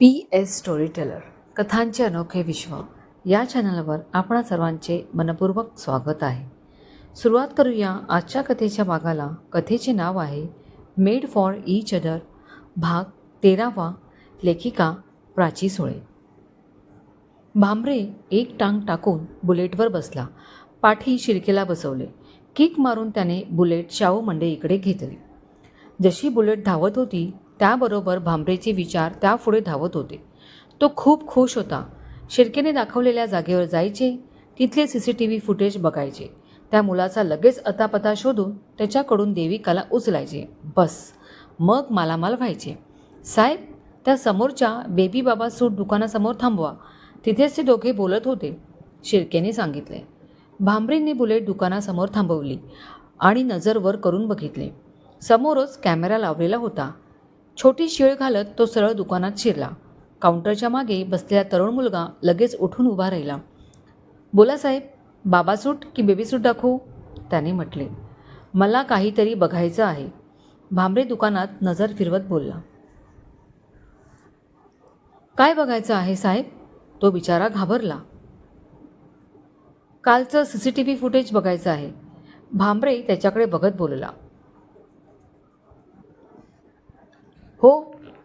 P S story teller कथांचे अनोखे विश्व. या चॅनलवर आपणा सर्वांचे मनपूर्वक स्वागत आहे. सुरुवात करूया आजच्या कथेच्या भागाला. कथेचे नाव आहे मेड फॉर ईच अदर भाग तेरावा लेखिका प्राची सुळे. भांबरे एक टांग टाकून बुलेटवर बसला. पाठी शिरकेला बसवले. किक मारून त्याने बुलेट शाहू मंडे इकडे घेतली. जशी बुलेट धावत होती त्याबरोबर भांबरेचे विचार त्यापुढे धावत होते. तो खूप खुश होता. शिर्केने दाखवलेल्या जागेवर जायचे तिथले C C T V footage बघायचे. त्या मुलाचा लगेच अतापता शोधून त्याच्याकडून देविकाला उचलायचे. बस मग मालामाल व्हायचे. साहेब त्या समोरच्या बेबी बाबा सूट दुकानासमोर थांबवा. तिथेच ते दोघे बोलत होते. शिर्केने सांगितले. भांबरींनी बुलेट दुकानासमोर थांबवली आणि नजरवर करून बघितले. समोरच कॅमेरा लावलेला होता. छोटी शिळ घालत तो सरळ दुकानात शिरला. काउंटरच्या मागे बसलेला तरुण मुलगा लगेच उठून उभा राहिला. बोला साहेब बाबा सूट की बेबी सूट दाखवू? त्याने म्हटले. मला काहीतरी बघायचं आहे. भांबरे दुकानात नजर फिरवत बोलला. काय बघायचं आहे साहेब? तो बिचारा घाबरला. कालचं C C T V footage बघायचं आहे. भांबरे त्याच्याकडे बघत बोलला. हो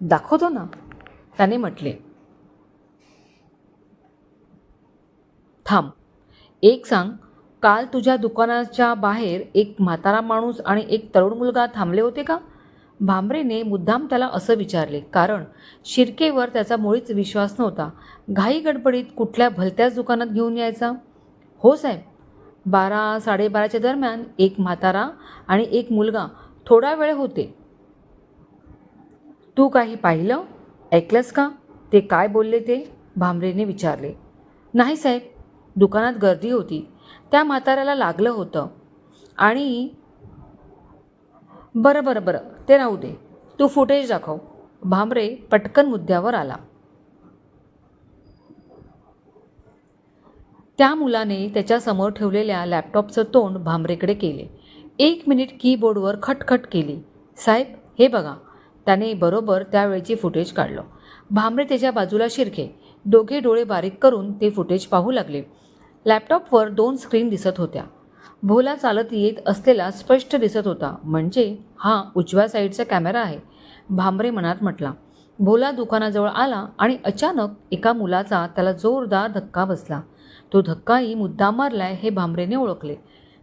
दाखवतो ना. त्याने म्हटले थांब. एक सांग काल तुझ्या दुकानाच्या बाहेर एक म्हातारा माणूस आणि एक तरुण मुलगा थांबले होते का? भांबरेने मुद्दाम त्याला असं विचारले कारण शिरकेवर त्याचा मुळीच विश्वास नव्हता. घाई गडबडीत कुठल्या भलत्याच दुकानात घेऊन यायचा? हो साहेब. बारा साडेबाराच्या दरम्यान एक म्हातारा आणि एक मुलगा थोडा वेळ होते. तू काही पाहिलं? ऐकलंस का? ते काय बोलले ते? भांबरेने विचारले. नाही साहेब दुकानात गर्दी होती. त्या म्हाताऱ्याला लागलं होतं. आणि बरं बरं बरं ते राहू दे. तू फुटेज दाखव. भांबरे पटकन मुद्द्यावर आला. त्या मुलाने त्याच्यासमोर ठेवलेल्या लॅपटॉपचं तोंड भांबरेकडे केले. एक मिनिट कीबोर्डवर खटखट केली. साहेब हे बघा. त्याने बरोबर त्यावेळेची फुटेज काढलं. भांबरे त्याच्या बाजूला शिरके. दोघे डोळे बारीक करून ते फुटेज पाहू लागले. लॅपटॉपवर दोन स्क्रीन दिसत होत्या. भोला चालत येत असलेला स्पष्ट दिसत होता. म्हणजे हा उजव्या साईडचा कॅमेरा आहे भांबरे मनात म्हटला. भोला दुकानाजवळ आला आणि अचानक एका मुलाचा त्याला जोरदार धक्का बसला. तो धक्काही मुद्दाम मारलाय हे भांबरेने ओळखले.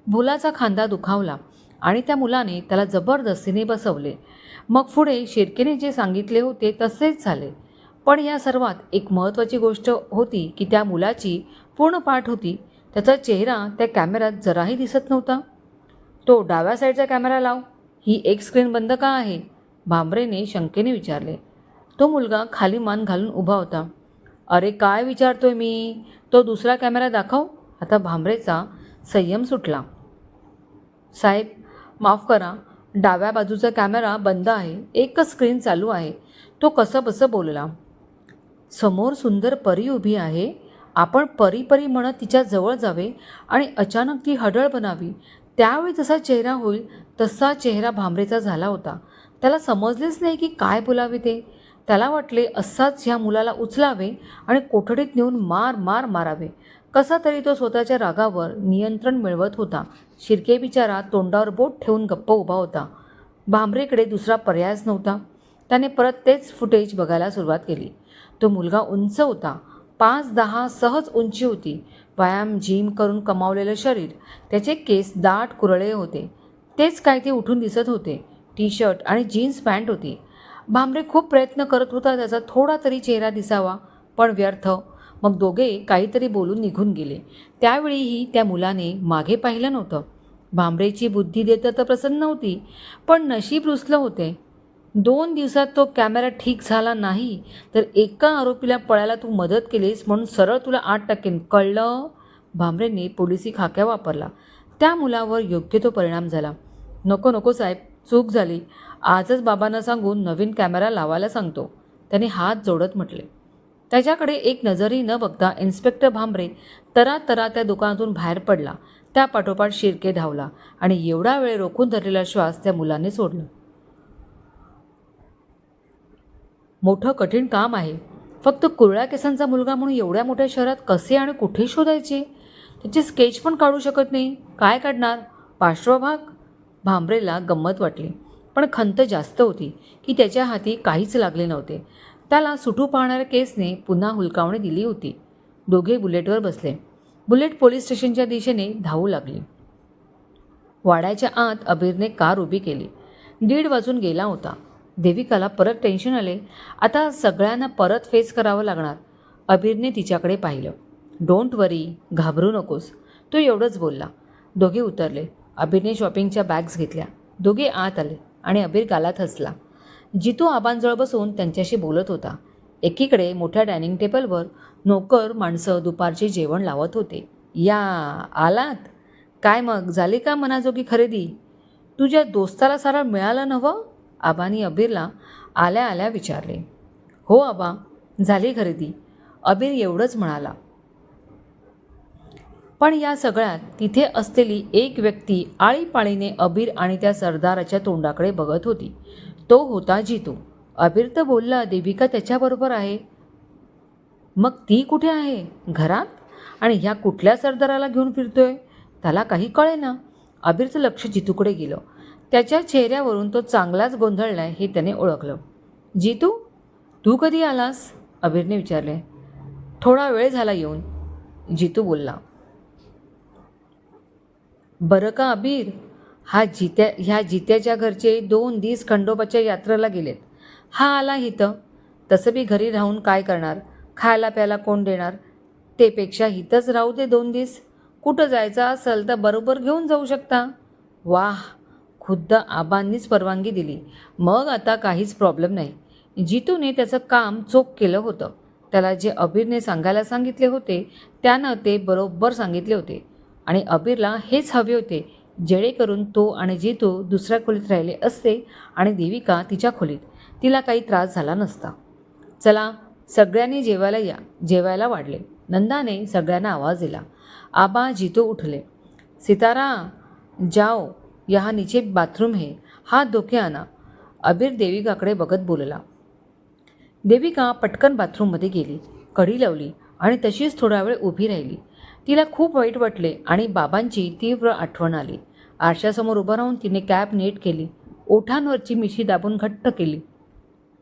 भोलाचा खांदा दुखावला आणि त्या मुलाने त्याला जबरदस्तीने बसवले. मग पुढे शिर्केने जे सांगितले होते तसेच झाले. पण या सर्वात एक महत्त्वाची गोष्ट होती की त्या मुलाची पूर्ण पाठ होती. त्याचा चेहरा त्या कॅमेऱ्यात जराही दिसत नव्हता. तो डाव्या साईडचा कॅमेरा लाव. ही एक स्क्रीन बंद का आहे? भांबरेने शंकेने विचारले. तो मुलगा खाली मान घालून उभा होता. अरे काय विचारतोय मी? तो दुसरा कॅमेरा दाखव. आता भांबरेचा संयम सुटला. साहेब माफ करा. डाव्या बाजूचा कॅमेरा बंद आहे. एकच स्क्रीन चालू आहे. तो कसं बसं बोलला. समोर सुंदर परी उभी आहे. आपण परी परी म्हणत तिच्या जवळ जावे आणि अचानक ती हडळ बनावी. त्यावेळी जसा चेहरा होईल तसा चेहरा भांबरेचा झाला होता. त्याला समजलेच नाही की काय बोलावे ते. त्याला वाटले असाच ह्या मुलाला उचलावे आणि कोठडीत नेऊन मार मार मारावे. कसा तरी तो स्वतःच्या रागावर नियंत्रण मिळवत होता. शिर्के बिचारा तोंडावर बोट ठेवून गप्प उभा होता. भांबरेकडे दुसरा पर्यायच नव्हता. त्याने परत तेच फुटेज बघायला सुरुवात केली. तो मुलगा उंच होता. पाच दहा सहज उंची होती. व्यायाम जिम करून कमावलेलं शरीर त्याचे केस दाट कुरळे होते. तेच काय ते उठून दिसत होते. टी शर्ट आणि जीन्स पॅन्ट होती. भांबरे खूप प्रयत्न करत होता त्याचा थोडा तरी चेहरा दिसावा पण व्यर्थ मग दोघे काहीतरी बोलून निघून गेले. त्यावेळीही त्या मुलाने मागे पाहिलं नव्हतं. भांबरेची बुद्धी देतं तर प्रसन्न होती पण नशीब रुसलं होते. दोन दिवसात तो कॅमेरा ठीक झाला नाही तर एका आरोपीला पळायला तू मदत केलीस म्हणून सरळ तुला आठ टाकेन कळलं? भांबरेने पोलिसी खाक्या वापरला. त्या मुलावर योग्य तो परिणाम झाला. नको नको साहेब चूक झाली. आजच बाबांना सांगून नवीन कॅमेरा लावायला सांगतो. त्याने हात जोडत म्हटले. त्याच्याकडे एक नजरही न बघता इन्स्पेक्टर भांबरे तरा तरा त्या दुकानातून बाहेर पडला. त्या पाठोपाठ शिरके धावला आणि एवढा वेळ रोखून धरलेला श्वास त्या मुलाने सोडला. मोठं कठीण काम आहे. फक्त कुरळ्या केसांचा मुलगा म्हणून एवढ्या मोठ्या शहरात कसे आणि कुठे शोधायचे? त्याचे स्केच पण काढू शकत नाही. काय काढणार? पार्श्वभाग भांबरेला गंमत वाटली. पण खंत जास्त होती की त्याच्या हाती काहीच लागले नव्हते. त्याला सुटू पाहणाऱ्या केसने पुन्हा हुलकावणी दिली होती. दोघे बुलेटवर बसले. बुलेट पोलीस स्टेशनच्या दिशेने धावू लागली. वाड्याच्या आत अबीरने कार उभी केली. दीड वाजून गेला होता. देविकाला परत टेन्शन आले. आता सगळ्यांना परत फेस करावं लागणार. अबीरने तिच्याकडे पाहिलं. डोंट वरी घाबरू नकोस. तो एवढंच बोलला. दोघे उतरले. अबीरने शॉपिंगच्या बॅग्स घेतल्या. दोघे आत आले आणि अबीर गालात हसला. जितू आबांजवळ बसून त्यांच्याशी बोलत होता. एकीकडे मोठ्या डायनिंग टेबलवर नोकर माणसं दुपारचे जेवण लावत होते. या आलात? काय मग झाली का मनाजोगी खरेदी? तुझ्या दोस्ताला सारा मिळालं नवं आबानी अबीरला आल्या आल्या विचारले. हो आबा झाली खरेदी. अबीर एवढंच म्हणाला. पण या सगळ्यात तिथे असलेली एक व्यक्ती आळीपाळीने अबीर आणि त्या सरदाराच्या तोंडाकडे बघत होती. तो होता जितू. अबीर तर बोलला देविका त्याच्याबरोबर आहे. मग ती कुठे आहे? घरात? आणि ह्या कुठल्या सरदाराला घेऊन फिरतोय? त्याला काही कळेना. अबीरचं लक्ष जितूकडे गेलं. त्याच्या चेहऱ्यावरून तो चांगलाच गोंधळलाय हे त्याने ओळखलं. जितू तू कधी आलास? अबीरने विचारले. थोडा वेळ झाला येऊन जितू बोलला. बरं का अबीर हा जित्या ह्या जित्याच्या घरचे दोन दिस खंडोबाच्या यात्रेला गेलेत. हा आला इथं तसं बी घरी राहून काय करणार? खायला प्यायला कोण देणार? तेपेक्षा इथंच राहू दे दोन दिस. कुठं जायचं असेल तर बरोबर घेऊन जाऊ शकता. वाह! खुद्द आबांनीच परवानगी दिली. मग आता काहीच प्रॉब्लेम नाही. जितूने त्याचं काम चोख केलं होतं. त्याला जे अबीरने सांगायला सांगितले होते त्यानं ते बरोबर सांगितले होते. आणि अबीरला हेच हवे होते. जेणेकरून तो आणि जितू दुसऱ्या खोलीत राहिले असते आणि देविका तिच्या खोलीत. तिला काही त्रास झाला नसता. चला सगळ्यांनी जेवायला या. जेवायला वाढले. नंदाने सगळ्यांना आवाज दिला. आबा जितू उठले. सितारा जाओ. यहाँ नीचे बाथरूम है. हात धोके आना. अबीर देविकाकडे बघत बोलला. देविका पटकन बाथरूममध्ये गेली. कडी लावली आणि तशीच थोडा वेळ उभी राहिली. तिला खूप वाईट वाटले आणि बाबांची तीव्र आठवण आली. आरशासमोर उभं राहून तिने कॅब नीट केली. ओठांवरची मिशी दाबून घट्ट केली.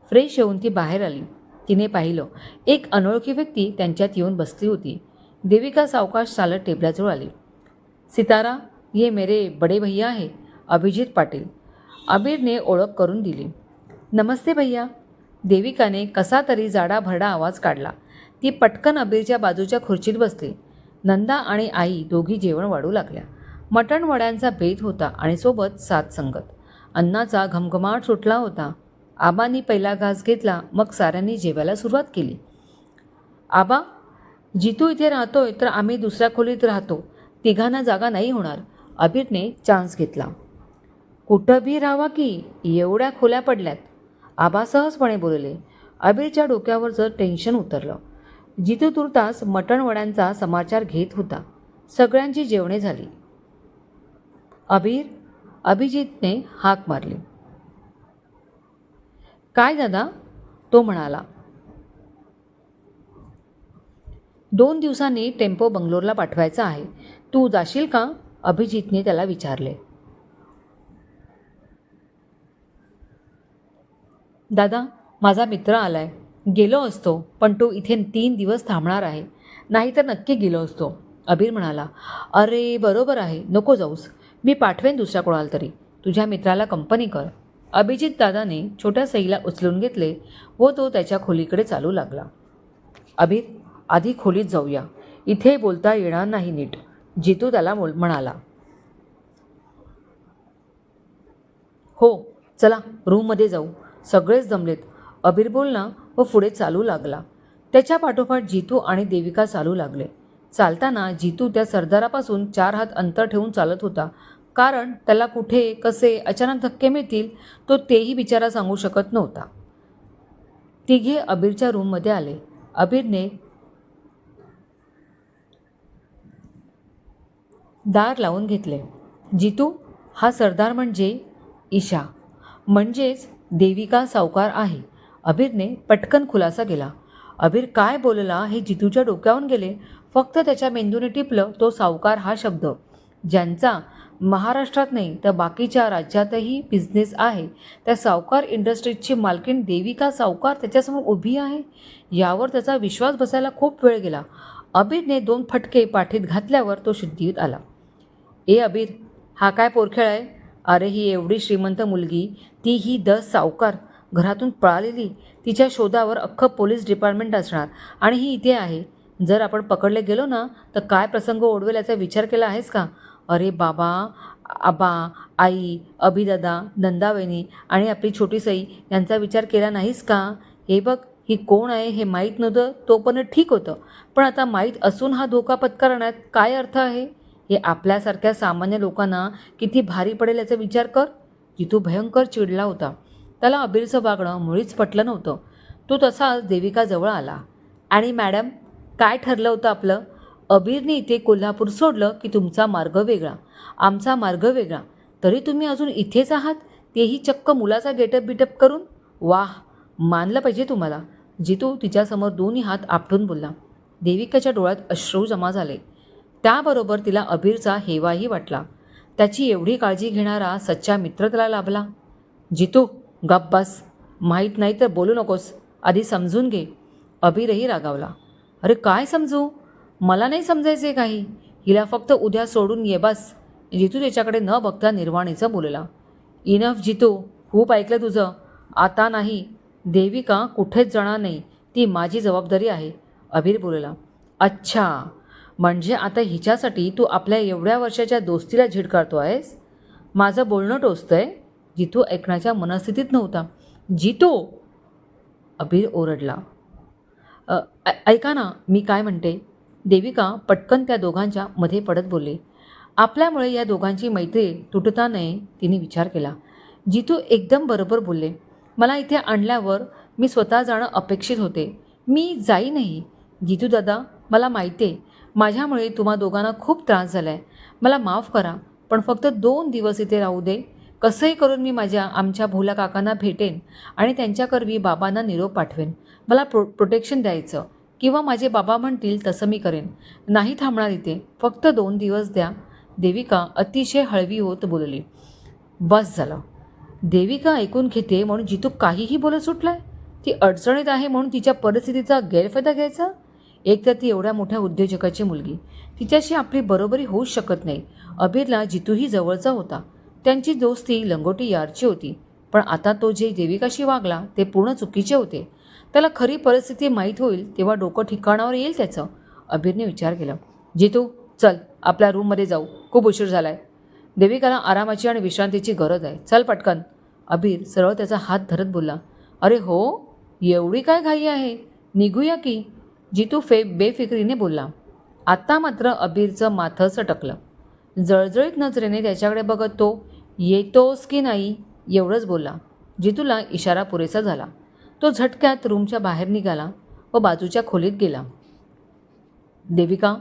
फ्रेश येऊन ती बाहेर आली. तिने पाहिलं एक अनोळखी व्यक्ती त्यांच्यात येऊन बसली होती. देविका सावकाश चालत टेबलाजवळ आली. सितारा ये मेरे बडे भैया आहे अभिजित पाटील. अबीरने ओळख करून दिली. नमस्ते भैया. देविकाने कसा तरी जाडा भरडा आवाज काढला. ती पटकन अबीरच्या बाजूच्या खुर्चीत बसली. नंदा आणि आई दोघी जेवण वाढू लागल्या. मटण वड्यांचा बेत होता आणि सोबत सात संगत. अन्नाचा घमघमाट सुटला होता. आबांनी पहिला घास घेतला मग साऱ्यांनी जेवायला सुरुवात केली. आबा जितू इथे राहतोय तर आम्ही दुसऱ्या खोलीत राहतो. तिघांना जागा नाही होणार. अबीरने चान्स घेतला. कुठं भी राहावा की एवढ्या खोल्या पडल्यात. आबा सहजपणे बोलले. अबीरच्या डोक्यावर जर टेन्शन उतरलं. जितू तुर्तास मटणवड्यांचा समाचार घेत होता. सगळ्यांची जेवणे झाली. अबीर अभिजितने हाक मारली. काय दादा? तो म्हणाला. दोन दिवसांनी टेम्पो बंगलोरला पाठवायचा आहे. तू जाशील का? अभिजितने त्याला विचारले. दादा माझा मित्र आलाय. गेलो असतो पण तो इथे तीन दिवस थांबणार आहे. नाहीतर नक्की गेलो असतो. अबीर म्हणाला अरे बरोबर आहे. नको जाऊस. मी पाठवेन दुसऱ्या कोणाला तरी. तुझ्या मित्राला कंपनी कर. अभिजित दादाने छोट्या सईला उचलून घेतले व तो त्याच्या खोलीकडे चालू लागला. अभिर आधी खोलीत जाऊया. इथे बोलता येणार नाही नीट जितू त्याला बोल म्हणाला. हो चला रूममध्ये जाऊ. सगळेच जमलेत अबीर बोलला व पुढे चालू लागला. त्याच्या पाठोपाठ जितू आणि देविका चालू लागले. चालताना जितू त्या सरदारापासून चार हात अंतर ठेवून चालत होता. कारण त्याला कुठे कसे अचानक धक्के मिळतील तो तेही बिचारा सांगू शकत नव्हता. तिघे अबीरच्या रूममध्ये आले. अबीरने दार लावून घेतले. जितू हा सरदार म्हणजे ईशा. म्हणजेच देविका सावकार आहे. अबीरने पटकन खुलासा केला. अबीर काय बोलला हे जितूच्या डोक्यावरून गेले. फक्त त्याच्या मेंदूने टिपलं तो सावकार हा शब्द. ज्यांचा महाराष्ट्रात नाही तर बाकीच्या राज्यातही बिझनेस आहे. त्या सावकार इंडस्ट्रीजची मालकीण देविका सावकार त्याच्यासमोर उभी आहे? यावर त्याचा विश्वास बसायला खूप वेळ गेला. अबीरने दोन फटके पाठीत घातल्यावर तो शुद्धीत आला. ए अबीर हा काय पोरखेळ आहे? अरे ही एवढी श्रीमंत मुलगी ती ही दस सावकार. घरातून पळालेली तिच्या शोधावर अख्खं पोलीस डिपार्टमेंट असणार. आणि ही इथे आहे. जर आपण पकडले गेलो ना तर काय प्रसंग ओढवेल याचा विचार केला आहेस का? अरे बाबा आबा आई अभिदादा नंदावेनी आणि आपली छोटी सई यांचा विचार केला नाहीस का? हे बघ ही कोण आहे हे माहीत नव्हतं तो पण ठीक होतं. पण आता माहीत असून हा धोका पत्करण्यात काय अर्थ आहे? हे आपल्यासारख्या सामान्य लोकांना किती भारी पडेल याचा विचार कर. जितू भयंकर चिडला होता. त्याला अबीरचं वागणं मुळीच पटलं नव्हतं. तो तसाच देविकाजवळ आला. आणि मॅडम काय ठरलं होतं आपलं? अबीरने इथे कोल्हापूर सोडलं की तुमचा मार्ग वेगळा. आमचा मार्ग वेगळा. तरी तुम्ही अजून इथेच आहात? तेही चक्क मुलाचा गेटअप बिटअप करून? वाह! मानलं पाहिजे तुम्हाला. जितू तिच्यासमोर दोन्ही हात आपटून बोलला. देविकाच्या डोळ्यात अश्रू जमा झाले. त्याबरोबर तिला अबीरचा हेवाही वाटला. त्याची एवढी काळजी घेणारा सच्चा मित्र त्याला लाभला. जितू गप बस. माहीत नाही तर बोलू नकोस. आधी समजून घे. अभिरही रागावला. अरे काय समजू? मला नाही समजायचे काही. हिला फक्त उद्या सोडून ये बस. जितू त्याच्याकडे न बघता निर्वाणीचं बोलला. इनफ जितू खूप ऐकलं तुझं. आता नाही. देविका कुठेच जाणार नाही. ती माझी जबाबदारी आहे. अबीर बोलला. अच्छा. म्हणजे आता हिच्यासाठी तू आपल्या एवढ्या वर्षाच्या दोस्तीला झिडकारतो आहेस? माझं बोलणं टोचतं आहे जितू ऐकण्याच्या मनस्थितीत नव्हता. जितो अबीर ओरडला. ऐ- ऐका ना मी काय म्हणते? देविका पटकन त्या दोघांच्या मध्ये पडत बोलली. आपल्यामुळे या दोघांची मैत्री तुटता नये तिने विचार केला. जितू एकदम बरोबर बोलले. मला इथे आणल्यावर मी स्वतः जाणं अपेक्षित होते. मी जाईनही जितू दादा मला माहिती आहे. माझ्यामुळे तुम्हा दोघांना खूप त्रास झाला आहे मला माफ करा पण फक्त दोन दिवस इथे राहू दे. कसंही करून मी माझ्या आमच्या भोला काकांना भेटेन आणि त्यांच्याकरवी बाबांना निरोप पाठवेन. मला प्रो प्रोटेक्शन द्यायचं. किंवा माझे बाबा म्हणतील तसं मी करेन. नाही थांबणार इथे. फक्त दोन दिवस द्या. देविका अतिशय हळवी होत बोलली. बस झालं. देविका ऐकून घेते म्हणून जितू काहीही बोलत सुटलाय? ती अडचणीत आहे म्हणून तिच्या परिस्थितीचा गैरफायदा घ्यायचा? एक तर ती एवढ्या मोठ्या उद्योजकाची मुलगी. तिच्याशी आपली बरोबरी होऊच शकत नाही. अबीरला जितूही जवळचा होता. त्यांची दोस्ती लंगोटी यारची होती. पण आता तो जे देविकाशी वागला ते पूर्ण चुकीचे होते. त्याला खरी परिस्थिती माहीत होईल तेव्हा डोकं ठिकाणावर येईल त्याचं अबीरने विचार केला. जितू चल आपल्या रूममध्ये जाऊ. खूप उशीर झाला आहे देविकाला आरामाची आणि विश्रांतीची गरज आहे. चल पटकन. अबीर सरळ त्याचा हात धरत बोलला. अरे हो एवढी काय घाई आहे? निघूया की? जितू फे बेफिक्रीने बोलला. आत्ता मात्र अबीरचं माथं सटकलं. जळजळीत नजरेने त्याच्याकडे बघत तो येतोस की नाही एवढंच बोलला. जितूला इशारा पुरेसा झाला. तो झटक्यात रूमच्या बाहेर निघाला व बाजूच्या खोलीत गेला. देविका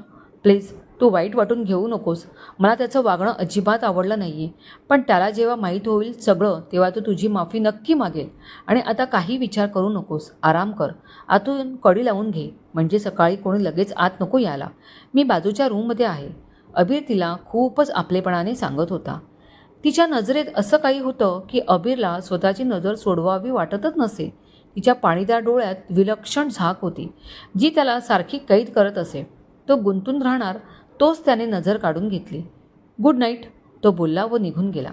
प्लीज तू वाईट वाटून घेऊ नकोस. मला त्याचं वागणं अजिबात आवडलं नाही आहे पण त्याला जेव्हा माहीत होईल सगळं तेव्हा तो तुझी माफी नक्की मागेल. आणि आता काही विचार करू नकोस. आराम कर. आतून कडी लावून घे. म्हणजे सकाळी कोणी लगेच आत नको यायला. मी बाजूच्या रूममध्ये आहे. अबीर तिला खूपच आपलेपणाने सांगत होता. तिच्या नजरेत असं काही होतं की अबीरला स्वतःची नजर सोडवावी वाटतच नसे. तिच्या पाणीदार डोळ्यात विलक्षण झाक होती जी त्याला सारखी कैद करत असे. तो गुंतून राहणार तोच त्याने नजर काढून घेतली. गुड नाईट तो बोलला व निघून गेला.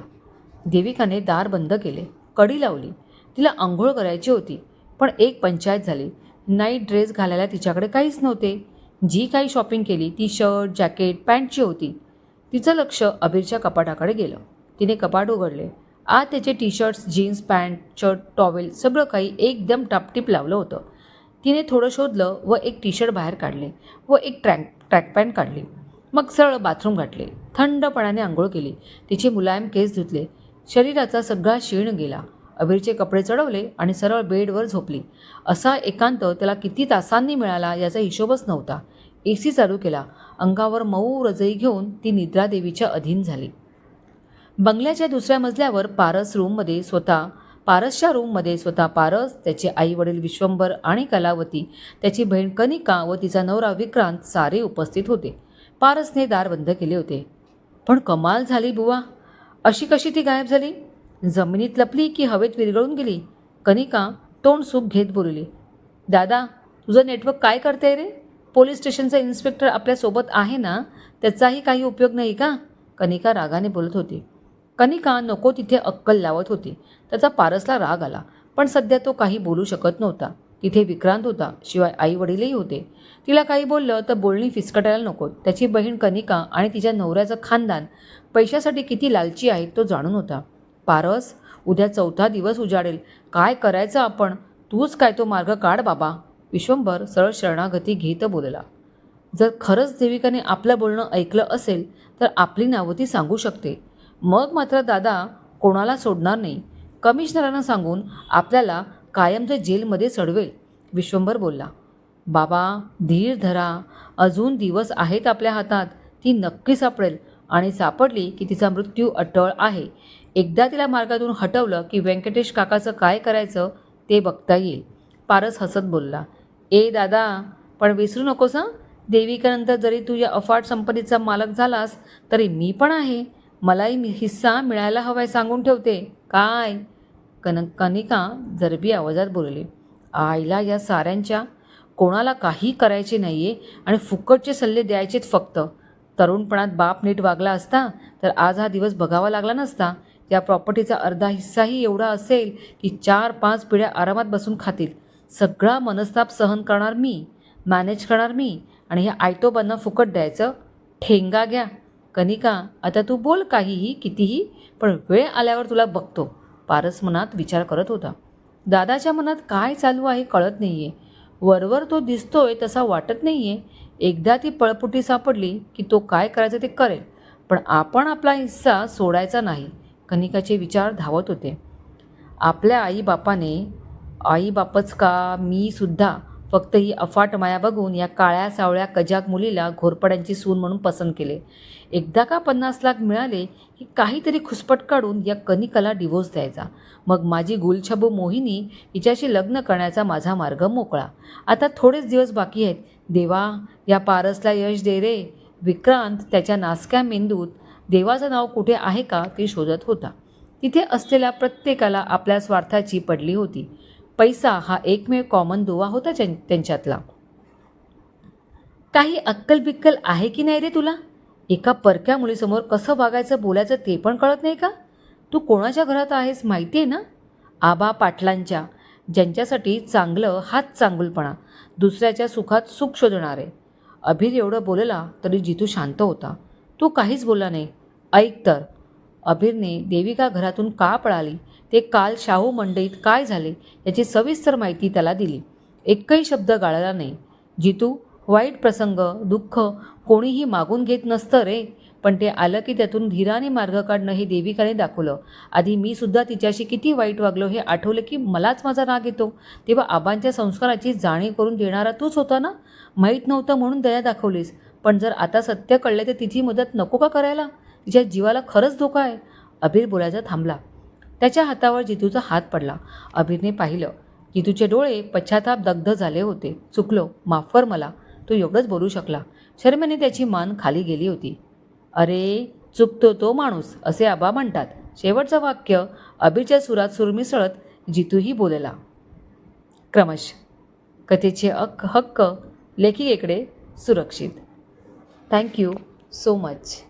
देविकाने दार बंद केले कडी लावली. तिला आंघोळ करायची होती पण एक पंचायत झाली. नाईट ड्रेस घालायला तिच्याकडे काहीच नव्हते. जी काही शॉपिंग केली ती शर्ट जॅकेट पॅन्टची होती. तिचं लक्ष अबीरच्या कपाटाकडे गेलं. तिने कपाट उघडले. आत त्याचे T shirts jeans pant shirt towel सगळं काही एकदम टापटीप लावलं होतं. तिने थोडं शोधलं व एक टी शर्ट बाहेर काढले व एक ट्रॅक ट्रॅक पॅन्ट काढली. मग सरळ बाथरूम गाठले. थंडपणाने आंघोळ केली. तिचे मुलायम केस धुतले. शरीराचा सगळा शीण गेला. अबीरचे कपडे चढवले आणि सरळ बेडवर झोपली. असा एकांत त्याला किती तासांनी मिळाला याचा हिशोबच नव्हता. ए सी चालू केला. अंगावर मऊ रजई घेऊन ती निद्रादेवीच्या अधीन झाली. बंगल्याच्या दुसऱ्या मजल्यावर पारस रूममध्ये स्वतः पारसच्या रूममध्ये स्वतः पारस त्याचे आई वडील विश्वंभर आणि कलावती त्याची बहीण कनिका व तिचा नवरा विक्रांत सारे उपस्थित होते. पारसने दार बंद केले होते. पण कमाल झाली बुवा. अशी कशी ती गायब झाली? जमिनीत लपली की हवेत विरघळून गेली कनिका तोंड सूप घेत बोलली. दादा तुझं नेटवर्क काय करते रे? पोलीस स्टेशनचा इन्स्पेक्टर आपल्यासोबत आहे ना? त्याचाही काही उपयोग नाही का कनिका रागाने बोलत होती. कनिका नको तिथे अक्कल लावत होती. त्याचा पारसला राग आला पण सध्या तो काही बोलू शकत नव्हता. तिथे विक्रांत होता शिवाय आई वडीलही होते. तिला काही बोललं तर बोलणी फिसकटायला नको. त्याची बहीण कनिका आणि तिच्या नवऱ्याचं खानदान पैशासाठी किती लालची आहेत तो जाणून होता. पारस उद्या चौथा दिवस उजाडेल. काय करायचं आपण? तूच काय तो मार्ग काढ बाबा. विश्वंभर सरळ शरणागती घेत बोलला. जर खरंच देविकाने आपलं बोलणं ऐकलं असेल तर आपली नावं ती सांगू शकते. मग मात्र दादा कोणाला सोडणार नाही. कमिशनरांना सांगून आपल्याला कायमचं जेलमध्ये चढवेल विश्वंभर बोलला. बाबा धीर धरा. अजून दिवस आहेत आपल्या हातात. ती नक्की सापडेल आणि सापडली की तिचा मृत्यू अटळ आहे. एकदा तिला मार्गातून हटवलं की व्यंकटेश काकाचं काय करायचं ते बघता येईल. पारस हसत बोलला. ए दादा पण विसरू नकोस हां? देविकानंतर जरी तू या अफाट संपत्तीचा मालक झालास तरी मी पण आहे. मलाही मी- हिस्सा मिळायला हवाय सांगून ठेवते. काय? कन कनिका जरबी आवाजात बोलले. आईला या साऱ्यांच्या कोणाला काही करायचे नाही आहे आणि फुकटचे सल्ले द्यायचेत फक्त. तरुणपणात बाप नीट वागला असता तर आज हा दिवस बघावा लागला नसता. या प्रॉपर्टीचा अर्धा हिस्साही एवढा असेल की चार पाच पिढ्या आरामात बसून खातील. सगळा मनस्ताप सहन करणार मी मॅनेज करणार मी आणि हे आयतोबांना फुकट द्यायचं? ठेंगा घ्या. कनिका आता तू बोल काहीही कितीही पण वेळ आल्यावर तुला बघतो पारस मनात विचार करत होता. दादाच्या मनात काय चालू आहे कळत नाही आहे वरवर तो दिसतोय तसा वाटत नाही आहे एकदा ती पळपुटी सापडली की तो काय करायचं ते करेल पण आपण आपला हिस्सा सोडायचा नाही कनिकाचे विचार धावत होते. आपल्या आईबापाने आईबापच का मी सुद्धा फक्त ही अफाट माया बघून या काळ्या सावळ्या कजाक मुलीला घोरपड्यांची सून म्हणून पसंत केले. एकदा का पन्नास लाख मिळाले की काहीतरी खुसपट काढून या कनिकाला डिवोर्स द्यायचा. मग माझी गुलछबू मोहिनी हिच्याशी लग्न करण्याचा माझा मार्ग मोकळा. आता थोडेच दिवस बाकी आहेत. देवा या पारसला यश दे रे. विक्रांत त्याच्या नासक्या मेंदूत देवाचं नाव कुठे आहे का ते शोधत होता. तिथे असलेल्या प्रत्येकाला आपल्या स्वार्थाची पडली होती. पैसा हा एकमेव कॉमन दुवा होता त्यां- त्यांच्यातला. काही अक्कल बिक्कल आहे की नाही रे तुला? एका परक्या मुलीसमोर कसं वागायचं बोलायचं ते पण कळत नाही का? तू कोणाच्या घरात आहेस माहिती आहे ना? आबा पाटलांच्या ज्यांच्यासाठी चांगलं हात चांगुलपणा दुसऱ्याच्या सुखात सुख शोधणारे. अभिर एवढं बोलला तरी जितू शांत होता. तो काहीच बोलला नाही. ऐक तर. अभिरने देविका घरातून का पळाली? ते काल शाहू मंडईत काय झाले याची सविस्तर माहिती त्याला दिली. एकही शब्द गाळला नाही. जितू वाईट प्रसंग दुःख कोणीही मागून घेत नसतं रे. पण ते आलं की त्यातून धीराने मार्ग काढणं हे देविकाने दाखवलं. आधी मी सुद्धा तिच्याशी किती वाईट वागलो हे आठवलं की मलाच माझा राग येतो. तेव्हा आबांच्या संस्काराची जाणीव करून देणारा तूच होता ना? माहीत नव्हतं म्हणून दया दाखवलीस. पण जर आता सत्य कळले तर तिची मदत नको का करायला? तिच्या जीवाला खरंच धोका आहे. अभिर बोलायचा थांबला. त्याच्या हातावर जितूचा हात पडला. अभिरने पाहिलं. जितूचे डोळे पश्चाताप दग्ध झाले होते. चुकलो. माफ कर मला. तो एवढंच बोलू शकला. शर्मेने त्याची मान खाली गेली होती. अरे चुकतो तो माणूस असे आबा म्हणतात. शेवटचं वाक्य अभिच्या सुरात सुर मिसळत जितूही बोलला. क्रमश. कथेचे अक्क हक्क लेखिकेकडे सुरक्षित. Thank you so much